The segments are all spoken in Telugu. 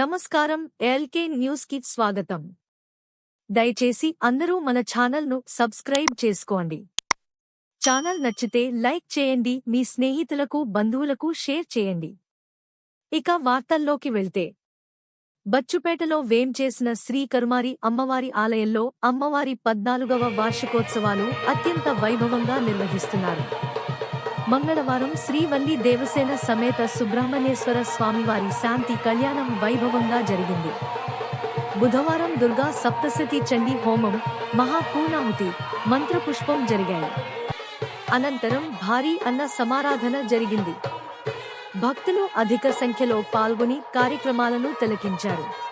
నమస్కారం ఎల్కే న్యూస్కి స్వాగతం. దయచేసి అందరూ మన ఛానల్ను సబ్స్క్రైబ్ చేసుకోండి. ఛానల్ నచ్చితే లైక్ చేయండి మీ స్నేహితులకు బంధువులకు షేర్ చేయండి. ఇక వార్తల్లోకి వెళ్తే. బచ్చుపేటలో వేం చేసిన శ్రీ కరుమారి అమ్మవారి ఆలయంలో అమ్మవారి పద్నాలుగవ వార్షికోత్సవాలు అత్యంత వైభవంగా నిర్వహిస్తున్నారు. మంగళవారం శ్రీవల్లి దేవసేన సమేత సుబ్రహ్మణ్యేశ్వర స్వామివారి శాంతి కళ్యాణం వైభవంగా జరిగింది. బుధవారం దుర్గా సప్తశతి చండీ హోమం మహాపూర్ణాహుతి మంత్రపుష్పం జరిగాయి. అనంతరం భారీ అన్న సమారాధన జరిగింది. భక్తులు అధిక సంఖ్యలో పాల్గొని కార్యక్రమాలను తిలకించారు.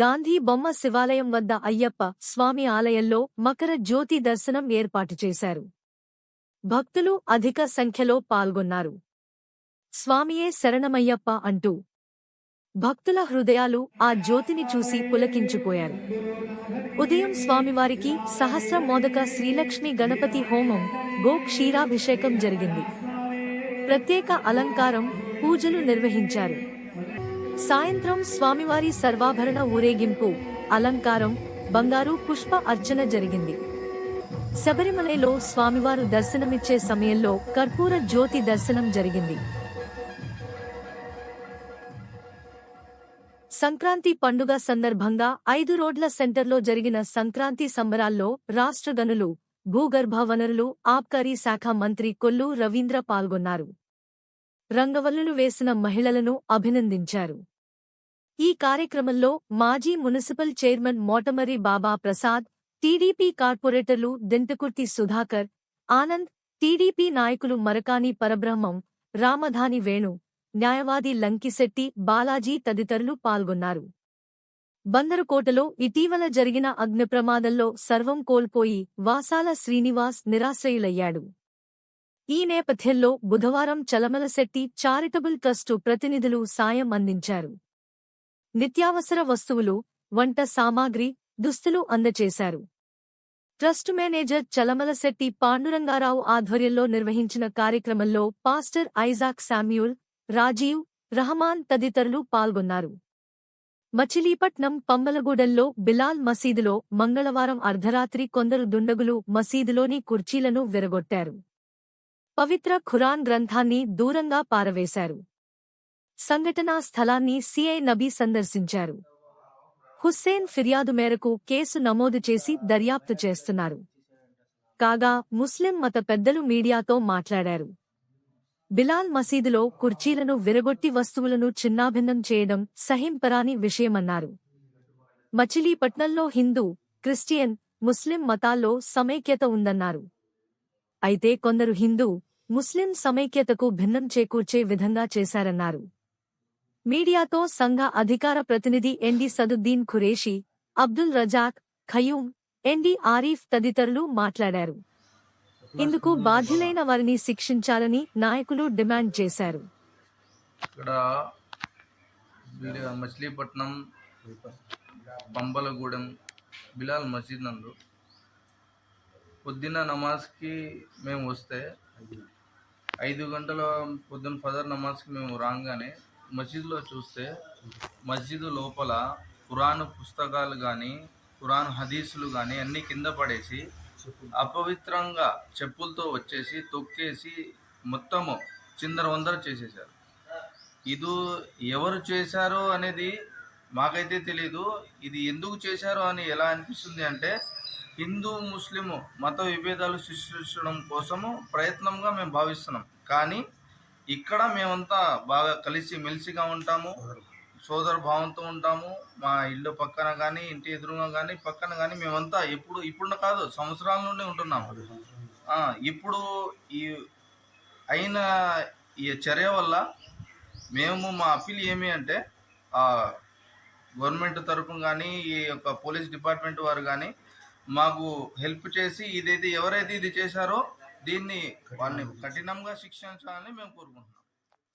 గాంధీ బొమ్మ శివాలయం వద్ద అయ్యప్ప స్వామి ఆలయంలో మకర జ్యోతి దర్శనం ఏర్పాటు చేశారు. భక్తులు అధిక సంఖ్యలో పాల్గొన్నారు. స్వామియే శరణమయ్యప్ప అంటూ భక్తుల హృదయాలు ఆ జ్యోతిని చూసి పులకించిపోయారు. ఉదయం స్వామివారికి సహస్ర మోదక శ్రీలక్ష్మి గణపతి హోమం గో క్షీరాభిషేకం జరిగింది. ప్రత్యేక అలంకారం పూజలు నిర్వహించారు. సాయంత్రం స్వామివారి సర్వాభరణ ఊరేగింపు అలంకారం బంగారు పుష్ప అర్చన జరిగింది. శబరిమలలో స్వామివారు దర్శనమిచ్చే సమయంలో కర్పూర జ్యోతి దర్శనం జరిగింది. సంక్రాంతి పండుగ సందర్భంగా ఐదు రోడ్ల సెంటర్లో జరిగిన సంక్రాంతి సంబరాల్లో రాష్ట్ర గనులు భూగర్భ వనరులు ఆబ్కారీ శాఖ మంత్రి కొల్లు రవీంద్ర పాల్గొన్నారు. రంగవల్లులు వేసిన మహిళలను అభినందించారు. ఈ కార్యక్రమంలో మాజీ municipal chairman Motamari Baba Prasad TDP కార్పొరేటర్లు దింటకుర్తి సుధాకర్ ఆనంద్ టీడీపీ నాయకులు మరకాని పరబ్రహ్మం రామధాని వేణు న్యాయవాది లంకిశెట్టి బాలాజీ తదితరులు పాల్గొన్నారు. బందరుకోటలో ఇటీవల జరిగిన అగ్నిప్రమాదంలో సర్వం కోల్పోయి వాసాల శ్రీనివాస్ నిరాశ్రయులయ్యాడు. ఈ నేపథ్యంలో బుధవారం చలమలశెట్టి చారిటబుల్ ట్రస్టు ప్రతినిధులు సాయం అందించారు. నిత్యావసర వస్తువులు వంట సామాగ్రి దుస్తులు అందచేశారు. ట్రస్ట్ మేనేజర్ చలమలశెట్టి పాండురంగారావు ఆధ్వర్యంలో నిర్వహించిన కార్యక్రమంలో pastor Isaac Samuel Rajiv Rahman తదితరులు పాల్గొన్నారు. మచిలీపట్నం పమ్మలగూడెల్లో బిలాల్ మసీదులో మంగళవారం అర్ధరాత్రి కొందరు దుండగులు మసీదులోని కుర్చీలను విరగొట్టారు. పవిత్ర ఖురాన్ గ్రంథాన్ని దూరంగా పారవేశారు. సంఘటనా స్థలాన్ని సిఐ నబీ సందర్శించారు. హుస్సేన్ ఫిర్యాదు మేరకు కేసు నమోదు చేసి దర్యాప్తు చేస్తున్నారు. కాగా ముస్లిం మత పెద్దలు మీడియాతో మాట్లాడారు. బిలాల్ మసీదులో కుర్చీలను విరగొట్టి వస్తువులను చిన్నాభిన్నం చేయడం సహింపరాని విషయమన్నారు. మచిలీపట్నంలో హిందూ క్రిస్టియన్ ముస్లిం మతాల్లో సమైక్యత ఉందన్నారు. అయితే కొందరు హిందూ ముస్లిం సమైక్యతకు భిన్నం చేకూర్చే విధంగా చేశారన్నారు. మీడియాతో సంఘ అధికార ప్రతినిధి ఎండి సదుద్దీన్ ఖురేషి అబ్దుల్ రజాక్ ఖయూమ్ ఎన్డి ఆరీఫ్ తదితరులు మాట్లాడారు. ఇందుకు బాధ్యులైన వారిని శిక్షించాలని నాయకులు డిమాండ్ చేశారు. ఇక్కడ మచిలీపట్నం పంబలగూడెం బిలాల్ మసీద్ నందు పొద్దున్న నమాజ్కి మేము వస్తే ఐదు గంటల పొద్దున్న ఫదర్ నమాజ్కి మేము రాగానే మసీదులో చూస్తే మస్జిద్ లోపల ఖురాన్ పుస్తకాలు కానీ ఖురాన్ హదీసులు కానీ అన్నీ కింద పడేసి అపవిత్రంగా చెప్పులతో వచ్చేసి తొక్కేసి మొత్తము చిందర వందర చేసేసారు ఇది ఎవరు చేశారో అనేది మాకైతే తెలీదు. ఇది ఎందుకు చేశారో అని ఎలా అనిపిస్తుంది అంటే హిందూ ముస్లిం మత విభేదాలు సృష్టించడం కోసము ప్రయత్నంగా మేము భావిస్తున్నాం. కానీ ఇక్కడ మేమంతా బాగా కలిసి మెలిసిగా ఉంటాము. సోదర భావంతో ఉంటాము. మా ఇల్లు పక్కన కానీ ఇంటి ఎదురుగా కానీ పక్కన కానీ మేమంతా ఎప్పుడు ఇప్పుడు కాదు సంవత్సరాల నుండి ఉంటున్నాము. ఇప్పుడు ఈ అయిన ఈ చర్య వల్ల మేము మా అప్పీల్ ఏమి అంటే గవర్నమెంట్ తరఫున కానీ ఈ యొక్క పోలీస్ డిపార్ట్మెంట్ వారు కానీ మాకు హెల్ప్ చేసి ఇదైతే ఎవరైతే ఇది చేశారో దీన్ని వాళ్ళని కఠినంగా శిక్షించాలని మేము కోరుకుంటున్నాం.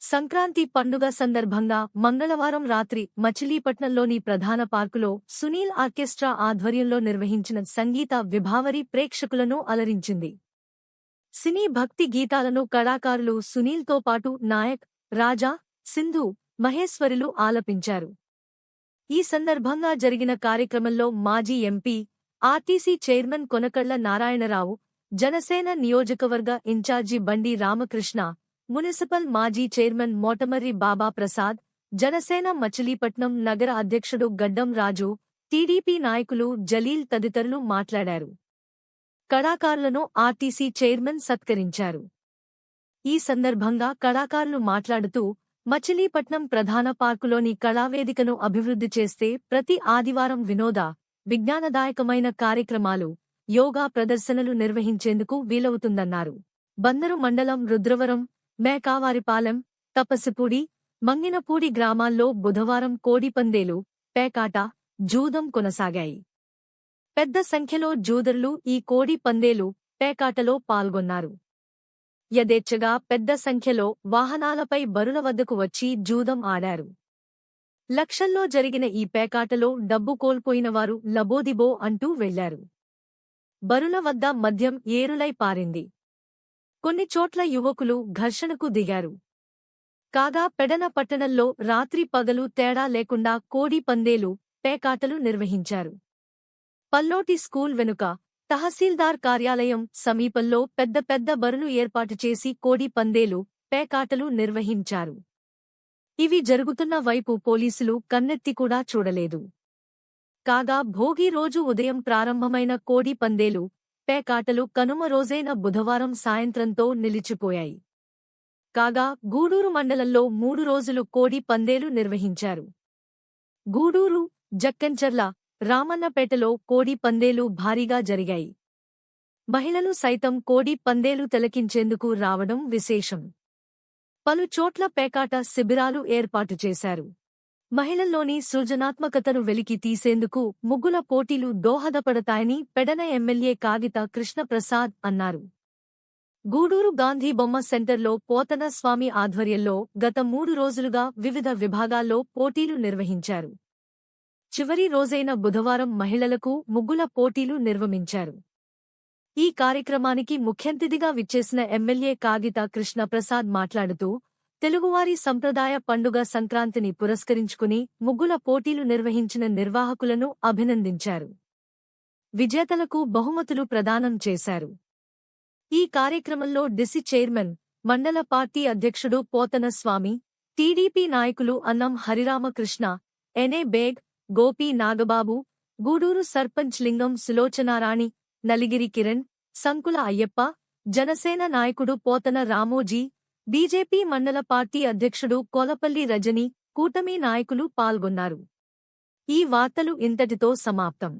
సంక్రాంతి పండుగ సందర్భంగా మంగళవారం రాత్రి మచిలీపట్నంలోని ప్రధాన పార్కులో సునీల్ ఆర్కెస్ట్రా ఆధ్వర్యంలో నిర్వహించిన సంగీత విభావరి ప్రేక్షకులను అలరించింది. సినీ భక్తి గీతాలను కళాకారులు సునీల్తో పాటు నాయక్ రాజా సింధు మహేశ్వరులు ఆలపించారు. ఈ సందర్భంగా జరిగిన కార్యక్రమంలో మాజీ MP RTC chairman Konakalla Narayanarao Janasena నియోజకవర్గ ఇన్ఛార్జి బండి రామకృష్ణ మున్సిపల్ మాజీ చైర్మన్ మోటమర్రి బాబా ప్రసాద్ జనసేన మచిలీపట్నం నగర అధ్యక్షుడు గడ్డం రాజు టీడీపీ నాయకులు జలీల్ తదితరులు మాట్లాడారు. కళాకారులను ఆర్టీసీ చైర్మన్ సత్కరించారు. ఈ సందర్భంగా కళాకారులు మాట్లాడుతూ మచిలీపట్నం ప్రధాన పార్కులోని కళావేదికను అభివృద్ధి చేస్తే ప్రతి ఆదివారం వినోద విజ్ఞానదాయకమైన కార్యక్రమాలు యోగా ప్రదర్శనలు నిర్వహించేందుకు వీలవుతుందన్నారు. బందరు మండలం రుద్రవరం మేకావారిపాలెం తపస్సుపూడి మంగినపూడి గ్రామాల్లో బుధవారం కోడిపందేలు పేకాట జూదం కొనసాగాయి. పెద్ద సంఖ్యలో జూదరులు ఈ కోడి పందేలు పేకాటలో పాల్గొన్నారు. యథేచ్ఛగా పెద్ద సంఖ్యలో వాహనాలపై బరుల వద్దకు వచ్చి జూదం ఆడారు. లక్షల్లో జరిగిన ఈ పేకాటలో డబ్బు కోల్పోయినవారు లబోదిబో అంటూ వెళ్ళారు బరుల వద్ద మద్యం ఏరులై పారింది. కొన్ని చోట్ల యువకులు ఘర్షణకు దిగారు. కాగా పెడన పట్టణంలో రాత్రి పగలు తేడా లేకుండా కోడి పందేలు పేకాటలు నిర్వహించారు. పల్లోటి స్కూల్ వెనుక తహసీల్దార్ కార్యాలయం సమీపంలో పెద్ద పెద్ద బరులు ఏర్పాటు చేసి కోడి పందేలు పేకాటలు నిర్వహించారు. ఇవి జరుగుతున్న వైపు పోలీసులు కన్నెత్తి కూడా చూడలేదు. కాగా భోగి రోజు ఉదయం ప్రారంభమైన కోడి పందేలు పేకాటలు కనుమ రోజైన బుధవారం సాయంత్రంతో నిలిచిపోయాయి. కాగా గూడూరు మండలంలో మూడు రోజులు కోడి పందేలు నిర్వహించారు. గూడూరు జక్కంచర్ల రామన్నపేటలో కోడి పందేలు భారీగా జరిగాయి. మహిళలు సైతం కోడి పందేలు తిలకించేందుకు రావడం విశేషం. పలు చోట్ల పేకాట శిబిరాలు ఏర్పాటు చేశారు. మహిళల్లోని సృజనాత్మకతను వెలికి తీసేందుకు ముగ్గుల పోటీలు దోహదపడతాయని పెడన ఎమ్మెల్యే కాగిత కృష్ణప్రసాద్ అన్నారు. గూడూరు గాంధీ బొమ్మ సెంటర్లో పోతన స్వామి ఆధ్వర్యంలో గత మూడు రోజులుగా వివిధ విభాగాల్లో పోటీలు నిర్వహించారు. చివరి రోజైన బుధవారం మహిళలకు ముగ్గుల పోటీలు నిర్వహించారు. ఈ కార్యక్రమానికి ముఖ్యంతిథిగా విచ్చేసిన ఎమ్మెల్యే కాగిత కృష్ణప్రసాద్ మాట్లాడుతూ తెలుగువారి సంప్రదాయ పండుగ సంక్రాంతిని పురస్కరించుకుని ముగ్గుల పోటీలు నిర్వహించిన నిర్వాహకులను అభినందించారు. విజేతలకు బహుమతులు ప్రదానం చేశారు. ఈ కార్యక్రమంలో డిసి చైర్మన్ మండల పార్టీ అధ్యక్షుడు పోతన స్వామి టీడీపీ నాయకులు అన్నం హరిరామకృష్ణ ఎనే బేగ్ గోపి నాగబాబు గూడూరు సర్పంచ్ లింగం సులోచనారాణి నలిగిరి కిరణ్ సంకుల అయ్యప్ప జనసేన నాయకుడు పోతన రామోజీ బీజేపీ మండల పార్టీ అధ్యక్షుడు కోలపల్లి రజని కూటమి నాయకులు పాల్గొన్నారు. ఈ వార్తలు ఇంతటితో సమాప్తం.